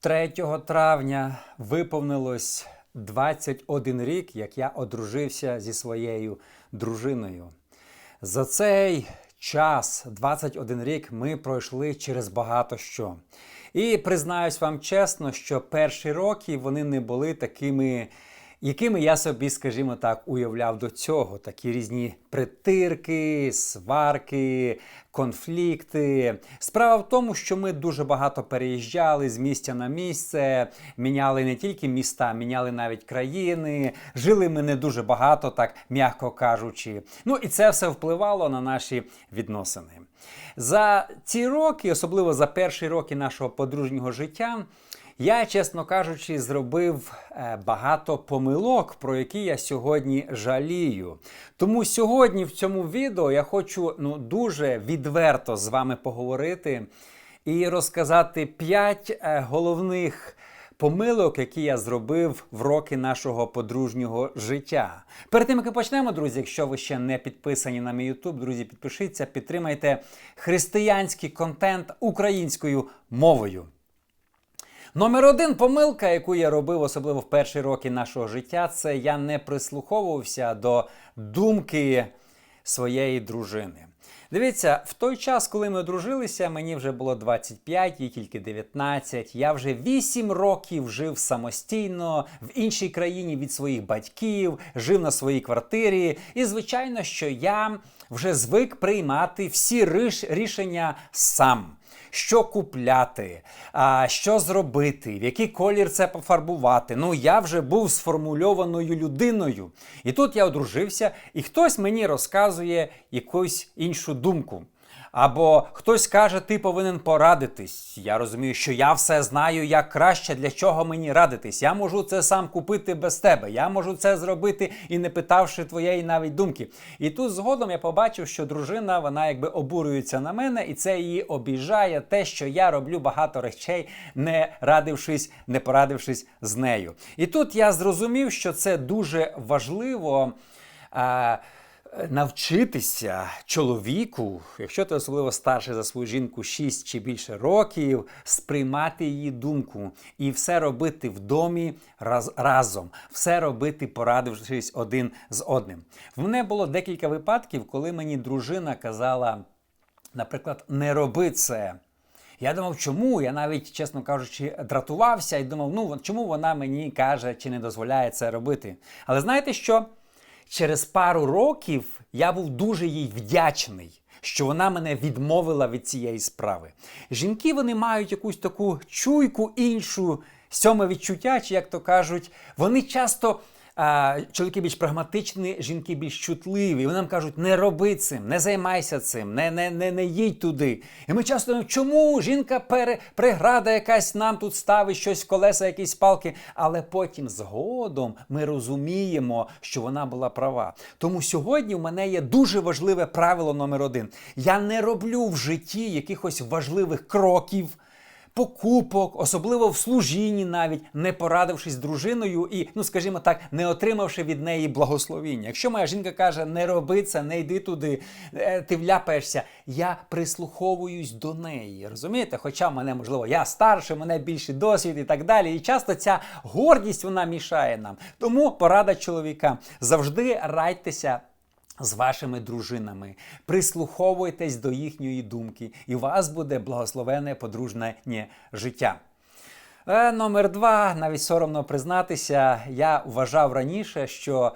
3 травня виповнилось 21 рік, як я одружився зі своєю дружиною. За цей час, 21 рік, ми пройшли через багато що. І признаюсь вам чесно, що перші роки вони не були такими, якими я собі, скажімо так, уявляв до цього. Такі різні притирки, сварки, конфлікти. Справа в тому, що ми дуже багато переїжджали з місця на місце, міняли не тільки міста, міняли навіть країни. Жили ми не дуже багато, так м'яко кажучи. Ну і це все впливало на наші відносини. За ці роки, особливо за перші роки нашого подружнього життя, я, чесно кажучи, зробив е, багато помилок, про які я сьогодні жалію. Тому сьогодні в цьому відео я хочу ну, дуже відверто з вами поговорити і розказати 5 головних помилок, які я зробив в роки нашого подружнього життя. Перед тим як почнемо, друзі, якщо ви ще не підписані на мій YouTube, друзі, підпишіться, підтримайте християнський контент українською мовою. Номер один помилка, яку я робив, особливо в перші роки нашого життя, це я не прислуховувався до думки своєї дружини. Дивіться, в той час, коли ми одружилися, мені вже було 25, їй тільки 19. Я вже 8 років жив самостійно в іншій країні від своїх батьків, жив на своїй квартирі. І, звичайно, що я вже звик приймати всі рішення сам що купляти, а, що зробити, в який колір це пофарбувати. Ну, я вже був сформульованою людиною. І тут я одружився, і хтось мені розказує якусь іншу думку. Або хтось каже, ти повинен порадитись. Я розумію, що я все знаю, як краще, для чого мені радитись. Я можу це сам купити без тебе. Я можу це зробити і не питавши твоєї навіть думки. І тут згодом я побачив, що дружина вона якби обурюється на мене, і це її обіжає те, що я роблю багато речей, не радившись, не порадившись з нею. І тут я зрозумів, що це дуже важливо. А, навчитися чоловіку, якщо ти особливо старший за свою жінку 6 чи більше років, сприймати її думку і все робити в домі раз, разом, все робити, порадившись один з одним. В мене було декілька випадків, коли мені дружина казала, наприклад, не роби це. Я думав, чому? Я навіть, чесно кажучи, дратувався і думав, ну чому вона мені каже чи не дозволяє це робити. Але знаєте що? Через пару років я був дуже їй вдячний, що вона мене відмовила від цієї справи. Жінки вони мають якусь таку чуйку іншу, сьоме відчуття, чи як то кажуть, вони часто. Чоловіки більш прагматичні, жінки більш чутливі. Вони нам кажуть, не роби цим, не займайся цим, не не, не, не їдь туди. І ми часто думаємо, чому жінка пере, преграда якась нам тут ставить щось колеса, якісь палки. Але потім згодом ми розуміємо, що вона була права. Тому сьогодні в мене є дуже важливе правило номер один. Я не роблю в житті якихось важливих кроків покупок, особливо в служінні, навіть не порадившись дружиною і, ну скажімо так, не отримавши від неї благословіння. Якщо моя жінка каже, не роби це, не йди туди, е, ти вляпаєшся, я прислуховуюсь до неї. Розумієте? Хоча мене, можливо, я старший, мене більший досвід і так далі. І часто ця гордість вона мішає нам. Тому порада чоловікам завжди радьтеся з вашими дружинами. Прислуховуйтесь до їхньої думки, і у вас буде благословене подружне життя. Е, номер два, навіть соромно признатися, я вважав раніше, що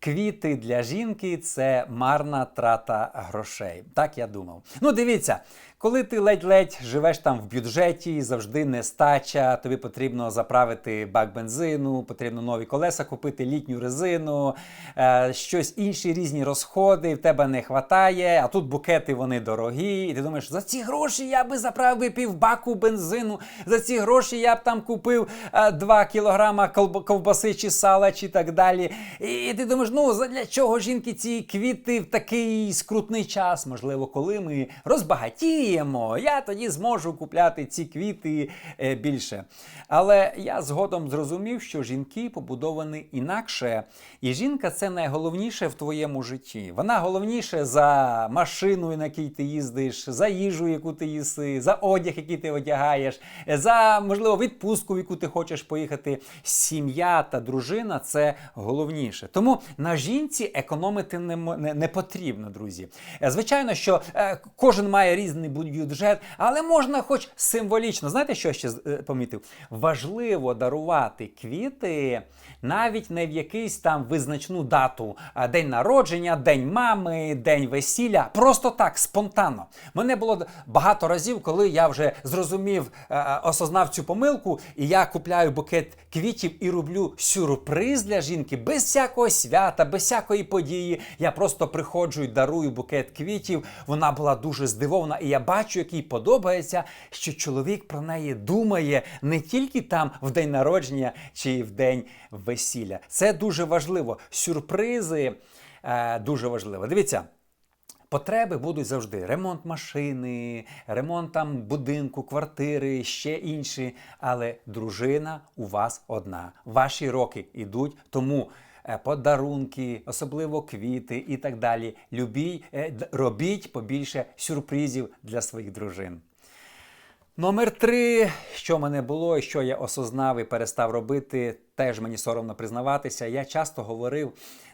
квіти для жінки це марна трата грошей. Так я думав. Ну, дивіться, коли ти ледь-ледь живеш там в бюджеті, завжди нестача, тобі потрібно заправити бак бензину, потрібно нові колеса купити, літню резину, е, щось інші різні розходи, в тебе не вистачає, а тут букети вони дорогі. І ти думаєш, за ці гроші я би заправив півбаку бензину, за ці гроші я б там купив е, 2 кілограма ковбаси чи сала, чи так далі. І ти думаєш, ну для чого жінки ці квіти в такий скрутний час? Можливо, коли ми розбагатіємо потепліємо, я тоді зможу купляти ці квіти е, більше. Але я згодом зрозумів, що жінки побудовані інакше. І жінка це найголовніше в твоєму житті. Вона головніше за машину, на якій ти їздиш, за їжу, яку ти їси, за одяг, який ти одягаєш, за можливо відпустку, в яку ти хочеш поїхати. Сім'я та дружина це головніше. Тому на жінці економити не, не, не потрібно, друзі. Е, Звичайно, що е, кожен має різний бюджет, але можна хоч символічно. Знаєте, що я ще е, помітив? Важливо дарувати квіти навіть не в якийсь там визначну дату, день народження, день мами, день весілля. Просто так, спонтанно. Мене було багато разів, коли я вже зрозумів, е, осознав цю помилку, і я купляю букет квітів і роблю сюрприз для жінки без всякого свята, без всякої події. Я просто приходжу і дарую букет квітів. Вона була дуже здивована, і я бачу, як їй подобається, що чоловік про неї думає не тільки там в день народження чи в день весілля. Це дуже важливо. Сюрпризи е, дуже важливо. Дивіться. Потреби будуть завжди: ремонт машини, ремонт там будинку, квартири, ще інші. Але дружина у вас одна. Ваші роки йдуть, тому подарунки, особливо квіти і так далі. Любій, е, робіть побільше сюрпризів для своїх дружин. Номер три, що мене було, і що я осознав і перестав робити, теж мені соромно признаватися. Я часто говорив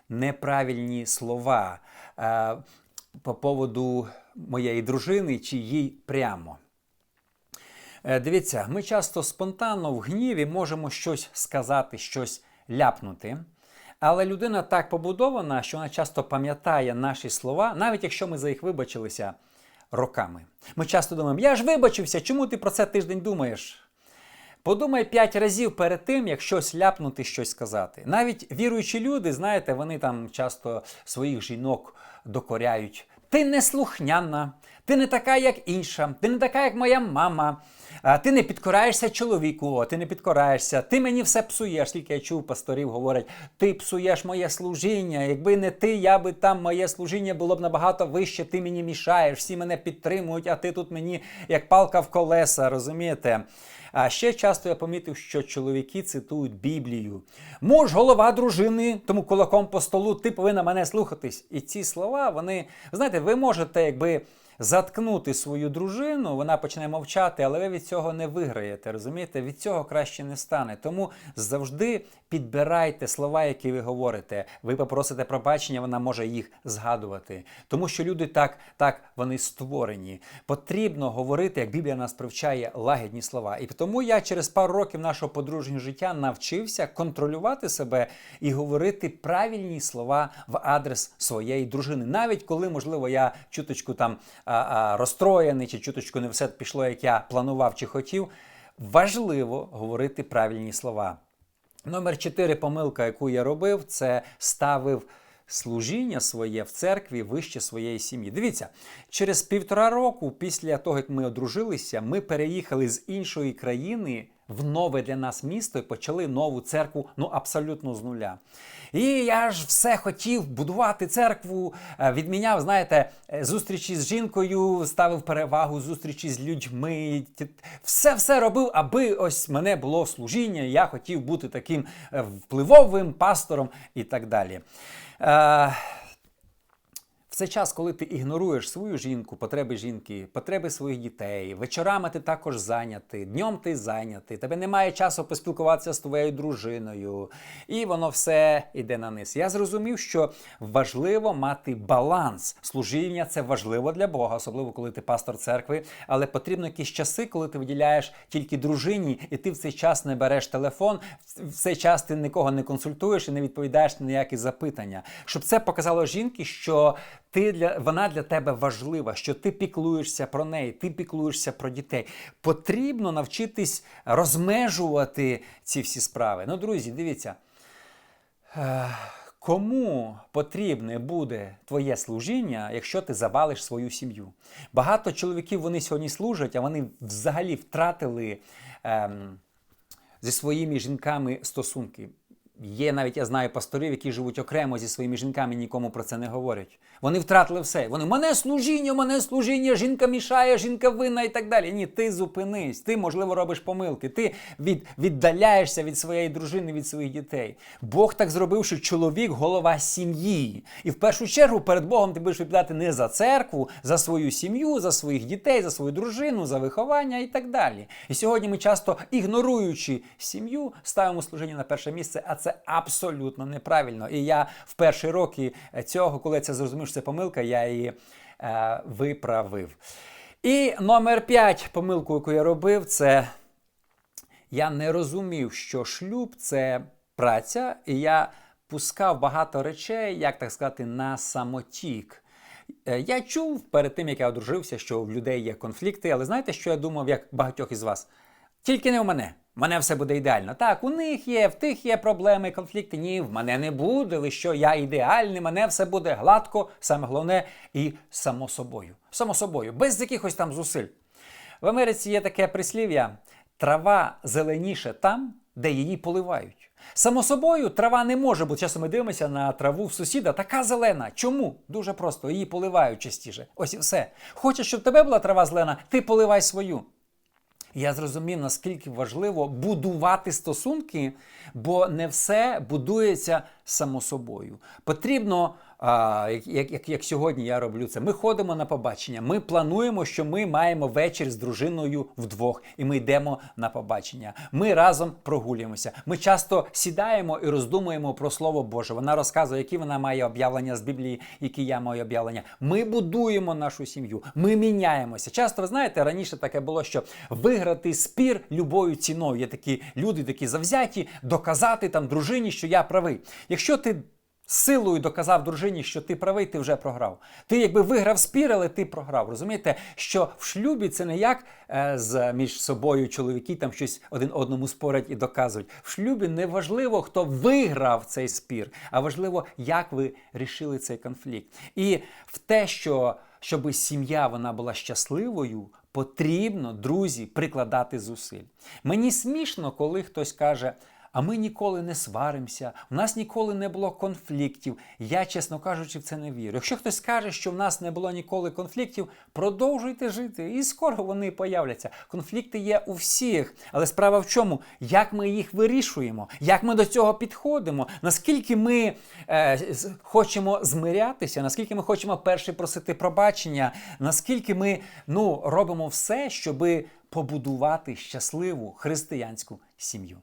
неправильні слова е, по поводу моєї дружини чи їй прямо. Е, Дивіться, ми часто спонтанно в гніві можемо щось сказати, щось ляпнути. Але людина так побудована, що вона часто пам'ятає наші слова, навіть якщо ми за їх вибачилися роками. Ми часто думаємо, я ж вибачився, чому ти про це тиждень думаєш? Подумай п'ять разів перед тим, як щось ляпнути, щось сказати. Навіть віруючі люди, знаєте, вони там часто своїх жінок докоряють. Ти не слухняна, ти не така, як інша, ти не така, як моя мама. Ти не підкораєшся чоловіку, ти не підкораєшся, ти мені все псуєш. Скільки я чув, пасторів говорять, ти псуєш моє служіння. Якби не ти, я би там моє служіння було б набагато вище, ти мені мішаєш, всі мене підтримують, а ти тут мені як палка в колеса, розумієте? А ще часто я помітив, що чоловіки цитують Біблію. Муж голова дружини, тому кулаком по столу ти повинна мене слухатись. І ці слова, вони, знаєте, ви можете, якби. Заткнути свою дружину, вона почне мовчати, але ви від цього не виграєте. Розумієте? Від цього краще не стане. Тому завжди підбирайте слова, які ви говорите. Ви попросите пробачення, вона може їх згадувати. Тому що люди так, так вони створені. Потрібно говорити, як Біблія нас привчає лагідні слова. І тому я через пару років нашого подружнього життя навчився контролювати себе і говорити правильні слова в адрес своєї дружини, навіть коли, можливо, я чуточку там розстроєний, чи чуточку не все пішло, як я планував чи хотів. Важливо говорити правильні слова. Номер 4 помилка, яку я робив, це ставив служіння своє в церкві вище своєї сім'ї. Дивіться, через півтора року після того, як ми одружилися, ми переїхали з іншої країни в нове для нас місто і почали нову церкву ну абсолютно з нуля. І я ж все хотів будувати церкву, е, відміняв, знаєте, е, зустрічі з жінкою, ставив перевагу зустрічі з людьми. Все все робив, аби ось мене було служіння. Я хотів бути таким е, впливовим пастором і так далі. Е, в цей час, коли ти ігноруєш свою жінку, потреби жінки, потреби своїх дітей, вечорами ти також зайнятий, днем ти зайнятий, тебе немає часу поспілкуватися з твоєю дружиною, і воно все йде на низ. Я зрозумів, що важливо мати баланс. Служіння це важливо для Бога, особливо коли ти пастор церкви, але потрібно якісь часи, коли ти виділяєш тільки дружині, і ти в цей час не береш телефон, в цей час ти нікого не консультуєш і не відповідаєш на ніякі запитання. Щоб це показало жінки, що ти для вона для тебе важлива, що ти піклуєшся про неї, ти піклуєшся про дітей. Потрібно навчитись розмежувати ці всі справи. Ну, друзі, дивіться. Е, Кому потрібне буде твоє служіння, якщо ти завалиш свою сім'ю? Багато чоловіків вони сьогодні служать, а вони взагалі втратили ем, зі своїми жінками стосунки. Є навіть я знаю пасторів, які живуть окремо зі своїми жінками, нікому про це не говорять. Вони втратили все. Вони мене служіння, мене служіння, жінка мішає, жінка винна і так далі. Ні, ти зупинись, ти, можливо, робиш помилки, ти від, віддаляєшся від своєї дружини, від своїх дітей. Бог так зробив, що чоловік голова сім'ї. І в першу чергу перед Богом ти будеш відповідати не за церкву, за свою сім'ю, за своїх дітей, за свою дружину, за виховання і так далі. І сьогодні ми часто ігноруючи сім'ю, ставимо служіння на перше місце, а це абсолютно неправильно. І я в перші роки цього, коли я це зрозумів, що це помилка, я її е, виправив. І номер 5 помилку, яку я робив, це я не розумів, що шлюб це праця, і я пускав багато речей, як так сказати, на самотік. Е, Я чув перед тим, як я одружився, що в людей є конфлікти, але знаєте, що я думав, як багатьох із вас? Тільки не в мене. В мене все буде ідеально. Так, у них є, в тих є проблеми, конфлікти. Ні, в мене не буде. Ви що, я ідеальний, мене все буде гладко, саме головне, і само собою. Само собою, без якихось там зусиль. В Америці є таке прислів'я: трава зеленіше там, де її поливають. Само собою, трава не може, бо часто ми дивимося на траву в сусіда, така зелена. Чому? Дуже просто, її поливають частіше. Ось і все. Хочеш, щоб тебе була трава зелена, ти поливай свою. Я зрозумів, наскільки важливо будувати стосунки, бо не все будується само собою. Потрібно, як, як, як сьогодні я роблю це, ми ходимо на побачення, ми плануємо, що ми маємо вечір з дружиною вдвох, і ми йдемо на побачення. Ми разом прогулюємося. Ми часто сідаємо і роздумуємо про Слово Боже. Вона розказує, які вона має об'явлення з Біблії, які я маю об'явлення. Ми будуємо нашу сім'ю, ми міняємося. Часто ви знаєте, раніше таке було, що виграти спір любою ціною. Є такі люди, такі завзяті, доказати там дружині, що я правий. Якщо ти силою доказав дружині, що ти правий, ти вже програв. Ти якби виграв спір, але ти програв. Розумієте, що в шлюбі це не як е, з між собою чоловіки там щось один одному спорять і доказують. В шлюбі не важливо, хто виграв цей спір, а важливо, як ви рішили цей конфлікт. І в те, що щоб сім'я вона була щасливою, потрібно, друзі, прикладати зусиль. Мені смішно, коли хтось каже. А ми ніколи не сваримося, в нас ніколи не було конфліктів. Я, чесно кажучи, в це не вірю. Якщо хтось каже, що в нас не було ніколи конфліктів, продовжуйте жити, і скоро вони появляться. Конфлікти є у всіх. Але справа в чому? Як ми їх вирішуємо, як ми до цього підходимо, наскільки ми е, хочемо змирятися, наскільки ми хочемо перше просити пробачення, наскільки ми ну, робимо все, щоби побудувати щасливу християнську сім'ю.